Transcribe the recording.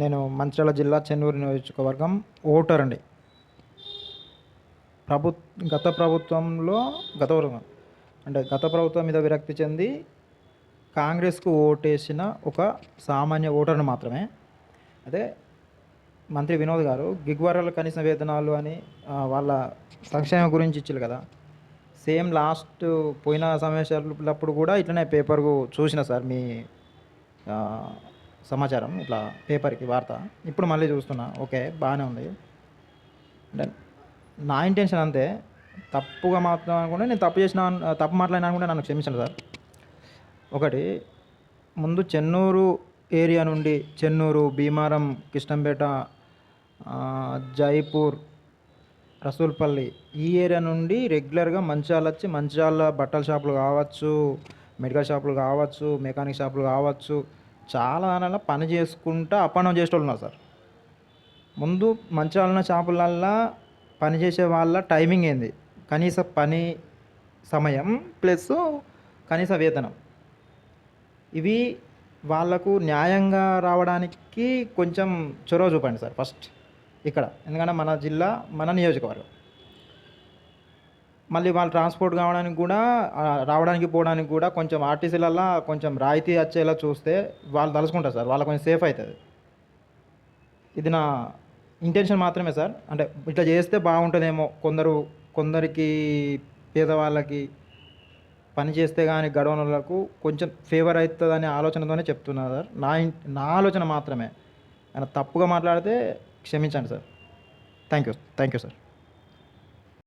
నేను మంచిర్యాల జిల్లా చెన్నూరు నియోజకవర్గం ఓటర్ అండి. ప్రభు గత ప్రభుత్వంలో గత అంటే గత ప్రభుత్వం మీద విరక్తి చెంది కాంగ్రెస్కు ఓటేసిన ఒక సామాన్య ఓటర్ని మాత్రమే. అదే మంత్రి వినోద్ గారు గిగ్వరాల కనీస వేతనాలు అని వాళ్ళ సంక్షేమం గురించి ఇచ్చారు కదా. సేమ్ లాస్ట్ పోయిన సమావేశాలప్పుడు కూడా ఇట్లనే పేపర్ చూసిన సార్ మీ సమాచారం ఇట్లా పేపర్కి వార్త. ఇప్పుడు మళ్ళీ చూస్తున్నా. ఓకే బాగానే ఉంది. అంటే నా ఇంటెన్షన్ అంతే. తప్పుగా మాట్లాడకుండా నేను తప్పు చేసిన తప్పు మాట్లాడినా కూడా నన్ను క్షమించండి సార్. ఒకటి ముందు చెన్నూరు ఏరియా నుండి చెన్నూరు భీమారం కృష్ణంపేట జైపూర్ రసూల్పల్లి ఈ ఏరియా నుండి రెగ్యులర్గా మంచిర్యాల వచ్చి మంచాల బట్టల షాపులు కావచ్చు మెడికల్ షాపులు కావచ్చు మెకానిక్ షాపులు కావచ్చు చాలా దానిలో పని చేసుకుంటూ అప్ అండ్ చేసేటోళ్ళు ఉన్నారు సార్. ముందు మంచిర్యాల షాపులల్లో పనిచేసే వాళ్ళ టైమింగ్ ఏంది? కనీస పని సమయం ప్లస్ కనీస వేతనం. ఇవి వాళ్ళకు న్యాయంగా రావడానికి కొంచెం చొరవ చూపండి సార్ ఫస్ట్ ఇక్కడ. ఎందుకంటే మన జిల్లా మన నియోజకవర్గం. మళ్ళీ వాళ్ళు ట్రాన్స్పోర్ట్ కావడానికి కూడా రావడానికి పోవడానికి కూడా కొంచెం ఆర్టీసీలల్లో కొంచెం రాయితీ వచ్చేలా చూస్తే వాళ్ళు తలుసుకుంటారు సార్. వాళ్ళకి కొంచెం సేఫ్ అవుతుంది. ఇది నా ఇంటెన్షన్ మాత్రమే సార్. అంటే ఇట్లా చేస్తే బాగుంటుందేమో కొందరు కొందరికి పేదవాళ్ళకి పని చేస్తే కానీ గడవని వాళ్ళకు కొంచెం ఫేవర్ అవుతుందనే ఆలోచనతోనే చెప్తున్నా సార్. నా నా ఆలోచన మాత్రమే. ఆయన తప్పుగా మాట్లాడితే క్షమించండి sir. Thank you thank you sir